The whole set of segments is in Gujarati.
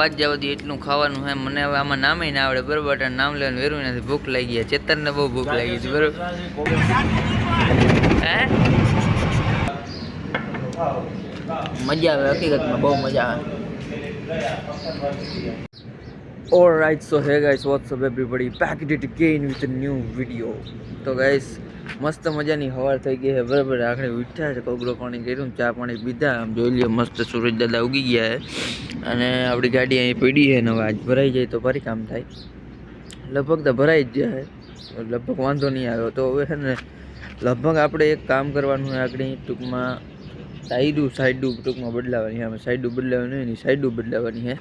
વાત જવા દઈએ એટલું ખાવાનું હે મને હવે આમાં નામે ના આવડે, બરોબર? નામ લેવાનું વેરું નથી, ભૂખ લાગી ગયા ચેતનને બહુ ભૂખ લાગી છે, બરોબર? હે? મજા આવે, હકીકતમાં બહુ મજા આવે. All right so hey guys what's up everybody back it again with new video તો ગાઈસ મસ્ત મજાની હવાર થઈ ગઈ છે. બરાબર, આખરે ઉઠ્યા છે, કોગળો પાણી કર્યું ચા પાણી પીધા. આમ જોઈ લ્યો, મસ્ત સૂરજ દાદા ઉગી ગયા છે. અને આપણી ગાડી અહીં પડી છે ને, હવે આજ ભરાઈ જાય તો ફરી કામ થાય. લગભગ તો ભરાઈ જ જાય લગભગ વાંધો નહીં આવ્યો. તો હવે છે ને, લગભગ આપણે એક કામ કરવાનું આગળ ટૂંકમાં. સાઈડું સાઈડું ટૂંકમાં બદલાવાની. અમે સાઈડું બદલાવાની હોય ને સાઈડું બદલાવાની છે.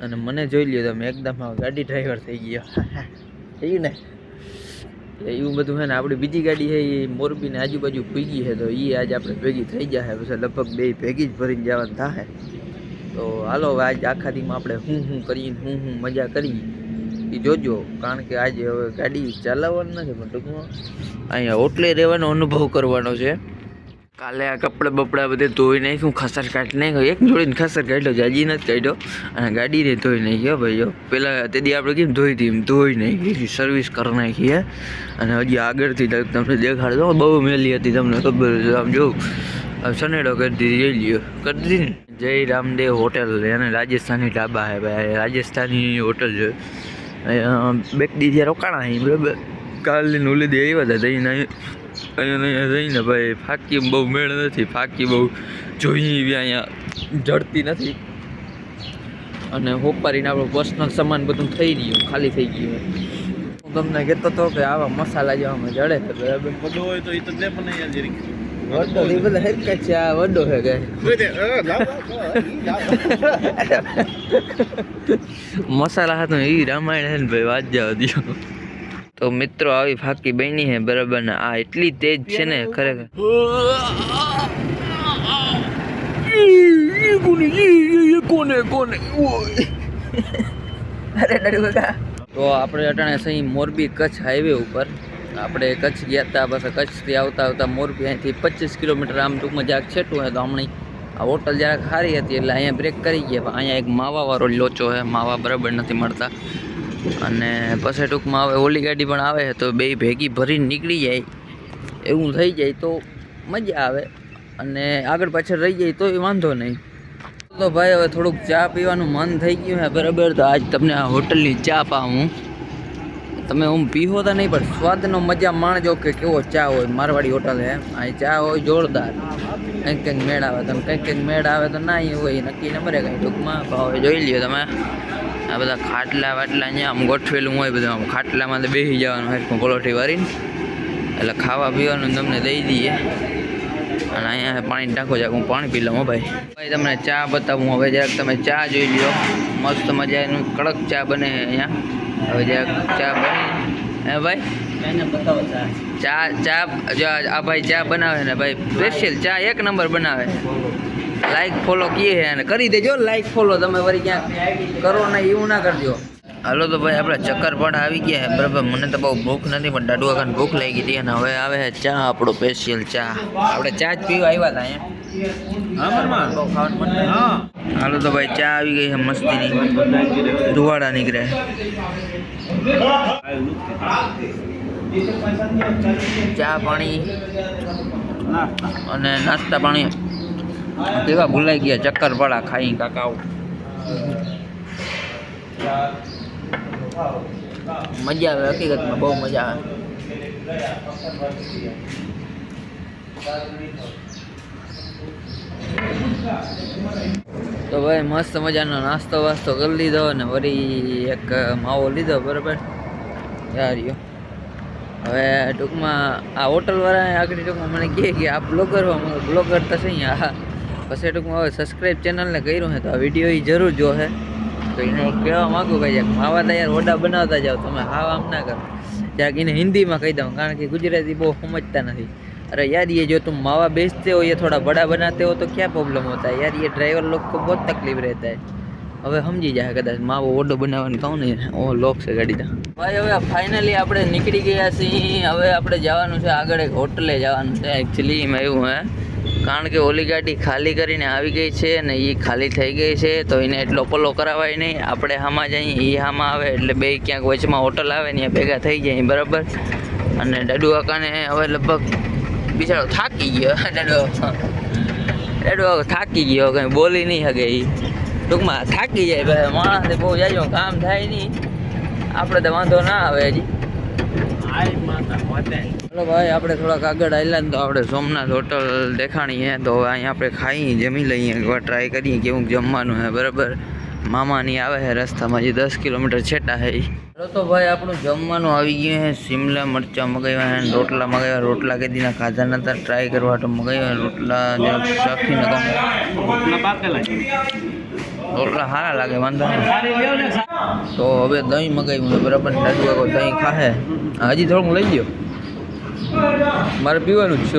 અને મને જોઈ લ્યો તમે, એકદમ ગાડી ડ્રાઈવર થઈ ગયો. થઈ ને? એટલે એવું બધું છે ને, આપણી બીજી ગાડી છે એ મોરબીને આજુબાજુ ભેગી છે તો એ આજે આપણે ભેગી થઈ જાય પછી લગભગ બે ભેગી જ ભરીને જવાનું થાય તો હાલો આજ આખા દીમાં આપણે હું હું કરીને હું હું મજા કરી એ જોજો, કારણ કે આજે હવે ગાડી ચલાવવાની નથી, પણ ટૂંકમાં અહીંયા ઓટલે રહેવાનો અનુભવ કરવાનો છે. કાલે આ કપડાં બપડા બધે ધોઈ નાખ્યું, ખસર કાઢી નાખ્યો. એક જોડીને ખસર કાઢ્યો જાજી નથી કાઢ્યો. અને ગાડીને ધોઈ નાખ્યો ભાઈઓ પેલા તેથી આપણે કેમ ધોઈ હતી એમ ધોઈ નાખી સર્વિસ કરી નાખી, હે. અને હજી આગળથી તમને દેખાડતો બહુ મેલી હતી તમને ખબર છે. આમ જો, આ સનેડો કરી દીધી, જઈ લ્યો. કરી દીધી ને? જય રામદેવ હોટેલ અને રાજસ્થાની ઢાબા હે, ભાઈ રાજસ્થાની હોટલ છે. બેક દીધી રોકાણા અહીં બરાબર. કાલની નુલી દી આવ્યા હતા તઈને અહીંયા જઈને ભાઈ ફાકી બહુ મેળ નથી ફાકી બહુ જોઈ બી અહીંયા જડતી નથી. અને હોપારીને આપણું પર્સનલ સામાન બધું થઈ ગયું ખાલી થઈ ગયું હું તમને કહેતો હતો કે આવા મસાલા જેવામાં જડે છે બરાબર વડો હોય તો એ તો લે પણ જરીક વડો એ બધા છે આ વડો છે કે. મસાલા હતો એ રામાયણ હે ને ભાઈ વાત જવા દો તો મિત્રો આવી ફાકી બની છે બરાબર ને? આ એટલી તેજ છે ને ખરેખર. કોને કોને અરે નડુ કાકા તો આપણે અટાણે સહી મોરબી કચ્છ હાઈવે ઉપર. આપણે કચ્છ ગયા હતા બસ કચ્છથી આવતા આવતા મોરબી અહીંથી પચીસ કિલોમીટર આમ ટૂંકમાં જરાક છેટું હોય તો હમણાં આ હોટલ જરાક સારી હતી એટલે અહીંયા બ્રેક કરી ગયા. પણ અહીંયા એક માવાવાળો લોચો છે માવા બરાબર નથી મળતા. અને પછી ટૂંકમાં હવે ઓલી ગાડી પણ આવે તો બે ભેગી ભરીને નીકળી જાય. એવું થઈ જાય તો મજા આવે. અને આગળ પાછળ રહી જાય તો એ વાંધો નહીં. તો ભાઈ હવે થોડુંક ચા પીવાનું મન થઈ ગયું છે. બરાબર, તો આજ તમને આ હોટલની ચા પાઉં તમે હું પીહો તો નહીં, પણ સ્વાદનો મજા માણજો કે કેવો ચા હોય. મારવાડી હોટલ હે આ ચા હોય જોરદાર. કંઈક કંઈક મેળ આવે. તમે કંઈક કંઈક મેળ આવે તો ના હોય. નક્કી નંબરે કંઈ. ટૂંકમાં ભાવે જોઈ લ્યો તમે. આ બધા ખાટલા વાટલા અહીંયા આમ ગોઠવેલું હોય બધું આમ. ખાટલામાં તો બેસી જવાનું હોય પલોઠી વારીને એટલે ખાવા પીવાનું તમને દઈ દઈએ. અને અહીંયા પાણી ટાંકો જાક હું પાણી પી લઉં ભાઈ. ભાઈ, તમને ચા બતાવું. હવે જરાક તમે ચા જોઈ લો મસ્ત મજાનું કડક ચા બને અહીંયા. હવે જરાક ચા બને. હે ભાઈ? ચા ચા આ ભાઈ ચા બનાવે ને ભાઈ. સ્પેશિયલ ચા એક નંબર બનાવે લાઈક ફોલો કીએ છે અને કરી દેજો. લાઈક ફોલો તમે વળી ક્યાંક કરો ને એવું ના કરજો. હાલો તો ભાઈ આપણે ચક્કરપાડા આવી ગયા છે બરાબર મને તો બહુ ભૂખ નથી પણ દાડુઆ ખાન ભૂખ લાગી હતી અને હવે આવે છે ચા આપણો સ્પેશિયલ ચા. આપણે ચા જ પીવા આવ્યા હતા અહીંયા. હાલો તો ભાઈ ચા આવી ગઈ છે મસ્તીની. ધુવાડા નીકળે. ચા પાણી અને નાસ્તા પાણી. કેવા ભૂલાઈ ગયા ચક્કર પડા ખાઈ કાકાઓ. મજા આવે, હકીકતમાં બહુ મજા આવે. તો ભાઈ, મસ્ત મજાનો નાસ્તો વાસ્તો કરી લીધો અને વળી એક માવો લીધો, બરાબર? યારીઓ હવે ટૂંકમાં આ હોટલવાળા આગળ ટૂંકમાં મને કહે કે આ બ્લોગર બ્લોગર તો છે હા પછી ટૂંકમાં હવે સબસ્ક્રાઈબ ચેનલને કર્યું છે તો આ વિડીયો એ જરૂર જોશે તો એને કહેવા માગું ભાઈ જરાક માવા તો યાર ઓડા બનાવતા જાઓ તમે હાવ આમ ના કરો જરાક એને હિન્દીમાં કહી દઉં કારણ કે ગુજરાતી બહુ સમજતા નથી अरे यार ये जो तुम मावा बेचते हो ये थोड़ा बड़ा बनाते हो तो क्या प्रॉब्लम होता है यार ये ड्राइवर लोग को बहुत तकलीफ रहता है હવે સમજી જાય કદાચ માવો ઓડો બનાવવાનું કહું ને ઓ લોક છે ગાડી ભાઈ હવે ફાઇનલી આપણે નીકળી ગયા છીએ હવે આપણે જવાનું છે આગળ એક હોટલે જવાનું છે એકચ્યુઅલી એમાં એવું હે કારણ કે ઓલી ગાડી ખાલી કરીને આવી ગઈ છે અને એ ખાલી થઈ ગઈ છે, તો એને એટલો પલો કરાવાય નહીં. આપણે હામાં જઈએ એ હામાં આવે એટલે બે ક્યાંક વચમાં હોટલ આવે ને ભેગા થઈ જાય, બરાબર? અને ડડુ કાકાને હવે લગભગ બિચારો થાકી ગયો. ડડુ ડડુ થાકી ગયો, કંઈ બોલી નહીં શકે એ ટૂંકમાં થાકી જાય ભાઈ માણસને બહુ જાય કામ થાય નહીં. આપણે તો વાંધો ના આવે હજી. માતે ચલો ભાઈ આપણે થોડાક આગળ આવેલા ને તો આપણે સોમનાથ હોટલ દેખાણી હે તો અહીંયા આપણે ખાઈ જમી લઈએ એકવાર ટ્રાય કરીએ કેવું જમવાનું હે બરાબર? મામાની આવે છે રસ્તામાં જે દસ કિલોમીટર છેટા હે. તો ભાઈ આપણું જમવાનું આવી ગયું છે શિમલા મરચાં મગાવ્યા હે રોટલા મગાવ્યા રોટલા કેદીના ખાધા નતા ટ્રાય કરવા તો મગાવ્યા રોટલા શાખીને કહું રોટલા સારા લાગે વાંધો નહીં. તો હવે દહીં મગાવ્યું બરાબર? દહીં ખાહે. હજી થોડુંક લઈ ગયો મારે પીવાનું જ છે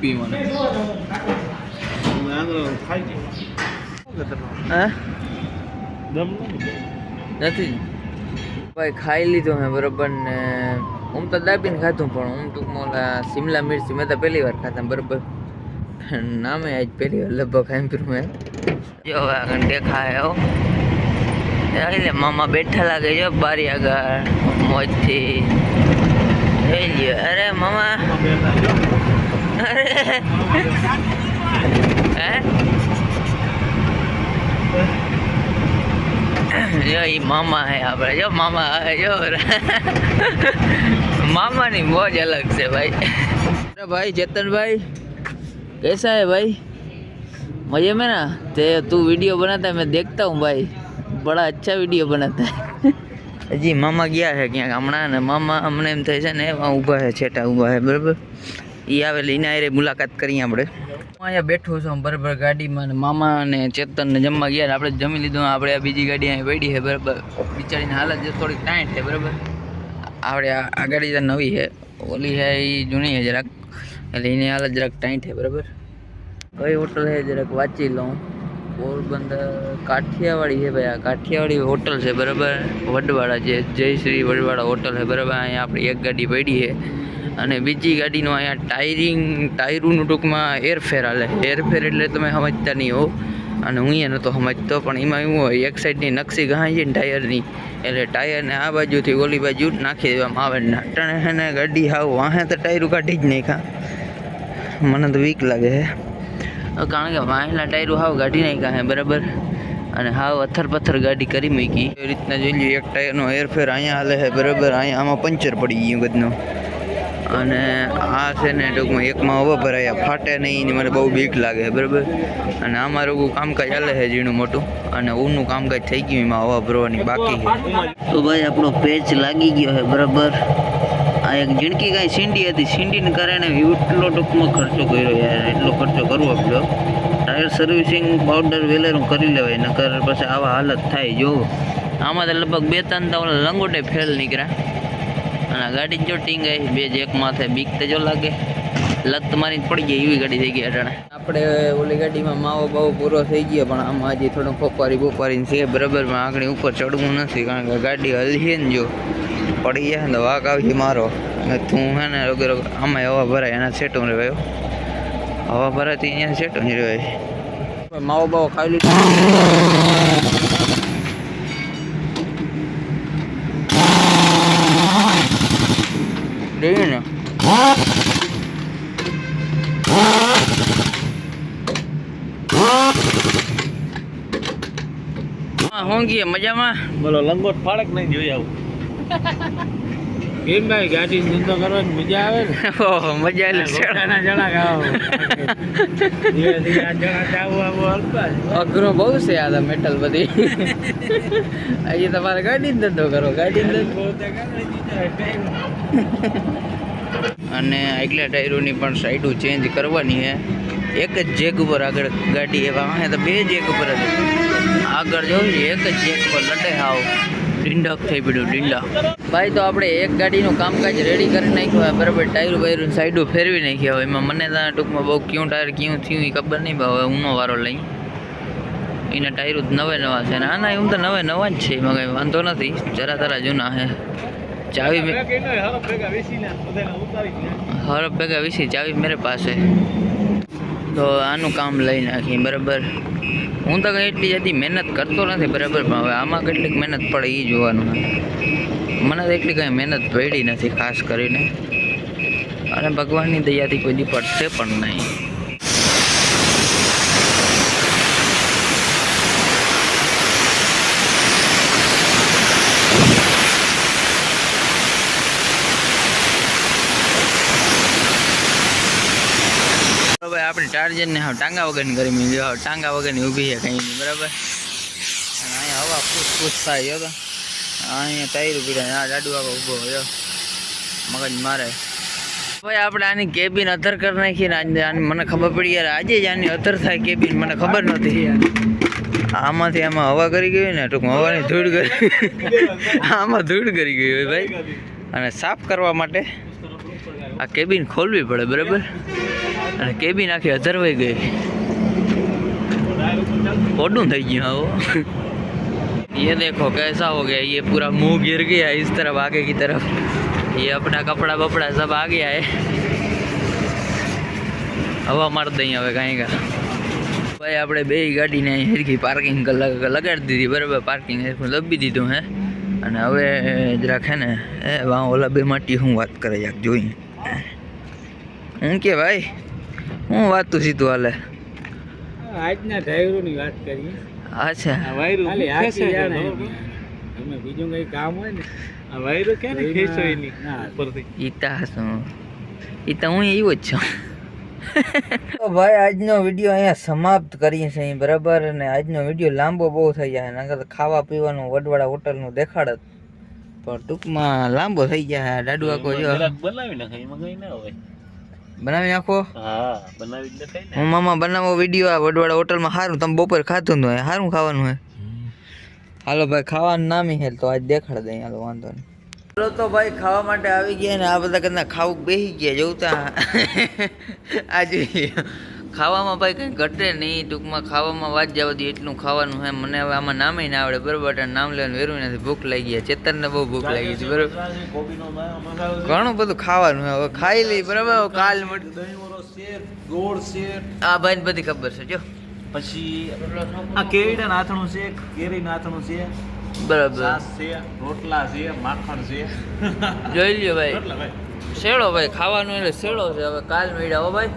પીવાનું? ખાઈ નથી. ભાઈ ખાઈ લીધું મેં બરોબર ને હું તો દાબીને ખાધું પણ હું ટૂંકમાં ઓલા શિમલા મિર્ચી મેં તો પહેલી વાર ખાધા બરોબર. નામે આજ પહેલી વાર લગભગ સાંભળ્યું મેં. જો આગળ દેખાય હો એટલે મામા બેઠા લાગે છે બારી આગળ મોજથી જોઈ લ્યો અરે મામા અરે હે જો ઈ મામા હે આપણે જો મામા આવે જો મામાની મોજ અલગ છે ભાઈ અરે ભાઈ ચેતનભાઈ कैसा है भाई मजे में ना ते तू वीडियो बनाता है मैं देखता हूँ भाई બડા અચ્છા વીડિયો બનાતા હજી મામા ગયા છે ક્યાંક હમણાં અને મામા અમને એમ થાય છે ને એમાં ઊભા છે, છેટા ઊભા છે, બરાબર? એ આવેલી એના આરે મુલાકાત કરીએ આપણે. હું અહીંયા બેઠો છું બરાબર ગાડીમાં ને મામા અને ચેતન ને જમવા ગયા આપણે જમી લીધું, આપણે આ બીજી ગાડી અહીં પડી છે, બરાબર? બિચારીને હાલત જે થોડીક ટાઈટ છે, બરાબર? આપણે આ ગાડી તો નવી છે, ઓલી છે એ જૂની છે જરાક. એટલે એની હાલત જરાક ટાઈટ છે, બરાબર? કઈ હોટલ છે, જરાક વાંચી લઉં. પોરબંદર કાઠિયાવાડી છે ભાઈ, આ કાઠિયાવાડી હોટલ છે, બરાબર? વડવાડા જે જય શ્રી વડવાડા હોટલ છે, બરાબર? અહીંયા આપણી એક ગાડી પડી છે અને બીજી ગાડીનું અહીંયા ટાયરિંગ, ટાયરોનું ટૂંકમાં એરફેર હાલે. એરફેર એટલે તમે સમજતા નહીં હો. અને હું અહીંયા નહોતો સમજતો, પણ એમાં એવું હોય, એક સાઈડની નકશી ગહાય છે ને ટાયરની. એટલે ટાયરને આ બાજુથી ઓલી બાજુ નાખી દેવામાં આવે ને અટાણે ને ગાડી હાવ વાહે તો ટાયરું કાઢી જ નહીં ખા મને તો વીક લાગે છે. કારણ કે વાહેલા ટાયરો હાવ ગાડી નાખ્યા હે બરાબર? અને હાવ અથર પથ્થર ગાડી કરી મૂકી. એ રીતના જોઈ લઈએ એક ટાયરનો એરફેર અહીંયા હાલે છે બરાબર? અહીંયા આમાં પંચર પડી ગયું બધું. અને આ છે ને ટૂંકમાં એકમાં હવા ભરાયા ફાટે નહીં ને મને બહુ બીક લાગે બરાબર? અને અમારું બહુ કામકાજ ચાલે છે ઝીણું મોટું. અને ઊનું કામકાજ થઈ ગયું એમાં હવા ભરવાની બાકી છે. તો ભાઈ આપણો પેચ લાગી ગયો છે બરાબર? આ એક જીણકી કાંઈ સીંડી હતી. સીંડીને કારણે એટલો ટૂંકમાં ખર્ચો કર્યો યાર, એટલો ખર્ચો કરવો પડ્યો. ટાયર સર્વિસિંગ પાવડર વેલેરું કરી લેવાય, નકર પછી આવા હાલત થાય, જો. આમાં તો લગભગ બે ત્રણ તો લંગોટે ફેલ નીકળ્યા. અને ગાડી જો ટીંગાઈ બે જેક માથે બીક તો જો લાગે. લત મારી પડી ગઈ, એવી ગાડી થઈ ગઈ અટાણે. આપણે ઓલી ગાડીમાં માવો બાવો પૂરો થઈ ગયો, પણ આમાં હજી થોડું ખોપારી બોપારી છે, બરાબર આગળ ઉપર ચડવું નથી, કારણ કે ગાડી હલશે ને જો. પડી ગયા ને વાઘ આવી મારો. ને તું હે ને રોગે રોગે આમાં હવા ભરાય એના સેટું રહ્યો. હવા ભરાતી અહીંયા સેટું જ રહ્યો માવો બાવો ખાઈ લીધું. દઈએ ને હા હું મજામાં? બોલો લંગોટ ફાળક નહીં જોઈ આવું? કેમ ભાઈ ગાડી ધંધો કરવાની મજા આવે ને? ઓહો મજા એટલે રોકાના જણા ખાવ ધીરે ધીરે આ જણા જાવું આવું હલતા અઘરો બહુ છે આ તો મેટલ બધી. અહીં તમારે ગાડી ધંધો કરો ગાડી ધંધો. અને આગલા ટાયરોની પણ સાઈડો ચેન્જ કરવાની છે. એક જ જેક ઉપર આગળ ગાડી એવા હે તો બે જેક ઉપર આગળ જોયું એક જ જેક પર લડે હાવ. ડીંડક થઈ પડ્યું ડીંડા ભાઈ તો આપણે એક ગાડીનું કામકાજ રેડી કરી નાખ્યું હોય બરાબર ટાયરો બાયરો સાઈડો ફેરવી નાખ્યા હોય. એમાં મને તો ટૂંકમાં બહુ ક્યું ટાયર ક્યું થયું એ ખબર નહીં ભાવે ઊનો વારો લઈ. એના ટાયરો જ નવે નવા છે. ને ના એમ તો નવે નવા જ છે એમાં કંઈ વાંધો નથી. જરા તરા જૂના છે ચાવી. હરફ ભેગા વિસી ચાવી મેરે પાસે. તો આનું કામ લઈ નાખી, બરાબર. હું તો કંઈ એટલી જતી મહેનત કરતો નથી, બરાબર, પણ હવે આમાં કેટલીક મહેનત પડે એ જોવાનું. મને તો એટલી કંઈ મહેનત પડી નથી, ખાસ કરીને. અને ભગવાનની દયાથી કોઈ દી પડશે પણ નહીં. ટાર્જનને હવે ટાંગા વગરની કરી જો હા ટાંગા વગરની ઊભી છે કંઈ નહીં, બરાબર? અને અહીંયા હવા પૂછ પૂછ થાય જો તો. અહીંયા ટાયર ઊભી રહે આ લાડુ આગળ ઊભો હોય મગજ મારે. ભાઈ આપણે આની કેબિન અધર કરી નાખીએ ને આની મને ખબર પડી યાર, આજે જ આની અધર થાય કેબિન મને ખબર નહોતી આમાંથી આમાં હવા કરી ગઈ ને, ટૂંકમાં હવાની ધૂળ કરી આમાં ધૂળ કરી ગઈ હોય ભાઈ. અને સાફ કરવા માટે આ કેબિન ખોલવી પડે, બરાબર? અને કેબિન આખી અધરવાઈ ગઈ ઓડું થઈ ગયું આવો ये देखो कैसा हो गया ये पूरा मुंह गिर गया इस तरफ आगे की तरफ ये अपना कपड़ा बपड़ा सब आ गया है हवा मार દઈ હવે કાંઈ કા ભાઈ આપણે બે ગાડીને અહીં હેરખી પાર્કિંગ લગાડી દીધી બરાબર પાર્કિંગ હેરખું લબી દીધું હે અને હવે જરાક હે ને એ વાં ઓલા બે માટી શું વાત કરે યાર જોઈ હું કે ભાઈ હું વાત તો સીધું હાલે. આજના ડ્રાઈવરોની વાત કરીએ. અચ્છા હાથી બીજું કઈ કામ હોય ને આ વાયરો ક્યારે ખેંચો એની ઉપરથી. ઈતા શું ઈતા હું. એવો જ છું. તો ભાઈ આજનો વીડિયો અહીંયા સમાપ્ત કરીએ છીએ બરાબર? અને આજનો વીડિયો લાંબો બહુ થઈ જાય નકર ખાવા પીવાનું વડવાડા હોટલનું દેખાડત પણ ટૂંકમાં લાંબો થઈ જાય દાડુ આખો જો. બનાવી નાખે એમાં કંઈ ના હોય. બનાવી નાખો? હા બનાવી જ નખાય હું મામા બનાવો વીડિયો આ વડવાડા હોટલમાં સારું તમે બપોર ખાતું ન હોય સારું ખાવાનું હોય. હાલો ભાઈ ખાવાનું નામી હે તો આજ દેખાડ દઈ હાલો વાંધો નહીં. ચલો તો ભાઈ ખાવા માટે આવી ગયા ને આ બધા કદાચ ખાવું બેસી ગયા જોતા આજે ખાવામાં ભાઈ કંઈ ઘટે નહીં ટૂંકમાં ખાવામાં વાત જવા દઈએ એટલું ખાવાનું હે મને હવે આમાં નામે ના આવડે બરોબર? એટલે નામ લેવાનું વેરું નથી ભૂખ લાગી ગયા ચેતનને બહુ ભૂખ લાગી છે બરોબર? ઘણું બધું ખાવાનું હે હવે ખાઈ લઈ બરાબર? કાલ આ ભાઈ બધી ખબર છે જો. પછી આ કેરીના નાથણું છે કેરી નાથણું છે બરાબર. છે રોટલા છે માખણ છે. જોઈ લ્યો ભાઈ. ભાઈ? શેડો ભાઈ ખાવાનું એટલે શેડો છે હવે કાલ મેળ્યા હો ભાઈ.